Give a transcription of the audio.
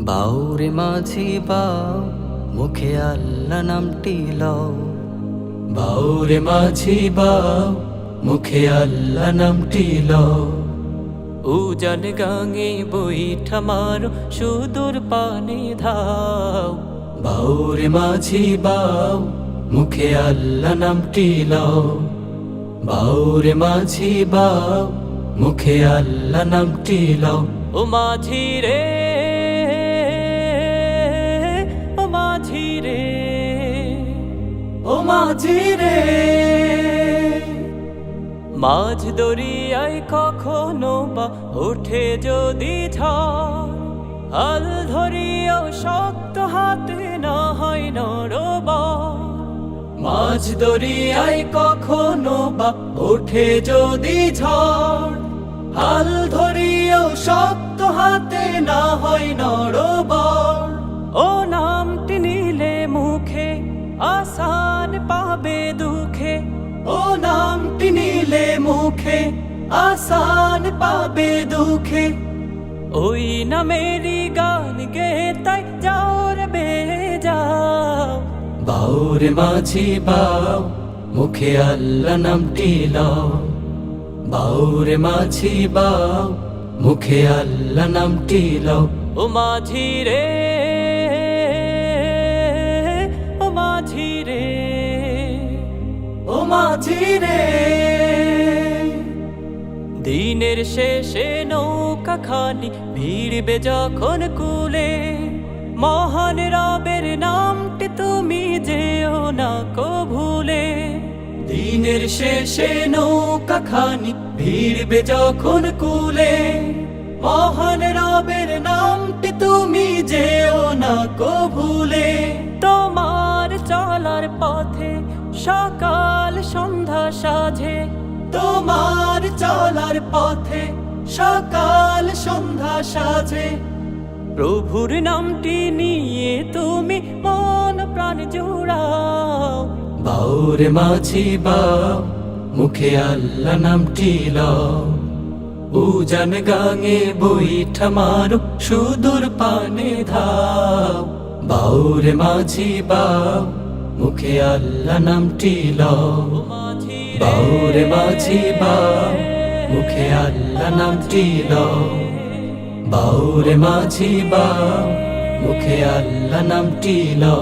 বাউরে মাঝি বাউ, মুখে আল্লাহ নামটি লও। বাউরে মাঝি বাউ, মুখে আল্লাহ নামটি লও। উজান গাঙে বইঠা মারো, সুদূর পানে ধাও। বাউরে মাঝি বাউ, মুখে আল্লাহ নামটি লও। বাউরে মাঝি বাউ, মুখে আল্লাহ নামটি লও। ও মাঝি রে মাঝি রে মাঝ কখনো বা ওঠে যদি হাল ধরিয়াও শক্ত হাতে না হয় নরবর। মাঝ দরিয়ায় কখনো বা ওঠে যদি ঝড়, হাল ধরিয়াও শক্ত হাতে না হয় নরবর। ও নামটি নিলে মুখে আসান পাবে দুঃখে। ও নামটি নিলে মুখে আসান পাবে দুঃখে। ওই নামেরই গান গে তাই যাও রে বে যাও বাউরে মাঝি বাউ মুখে আল্লাহ নামটি লও। বাউরে মাঝি বাউ মুখে আল্লাহ নামটি লও। ও মাঝি রে মাঝি রে। দিনের শেষে নৌকা খানি ভিড়বে যখন কুলে। মহান রবের নামটি তুমি যেও না কো ভুলে দিনের শেষে নৌকা খানি ভিড়বে যখন কুলে। মহান রবের নামটি তুমি যেও না কো ভুলে তোমার চলার পথে সকাল সন্ধ্যা সাঝে তোমার চলার পথে সকাল সন্ধ্যা সাজে। প্রভুর নামটি নিয়ে তুমি মন প্রাণ জুড়াও। বাউরে মাঝি বাউ মুখে আল্লাহ নামটি লও। উজান গাঙে বইঠা মারো সুদূর পানে ধাও। বাউরে মাঝি বাউ মুখে আল্লাহ নামটি লও। বাউরে মাঝি বা, মুখে আল্লাহ নামটি লও। বাউরে মাঝি বা, মুখে আল্লাহ নামটি লও।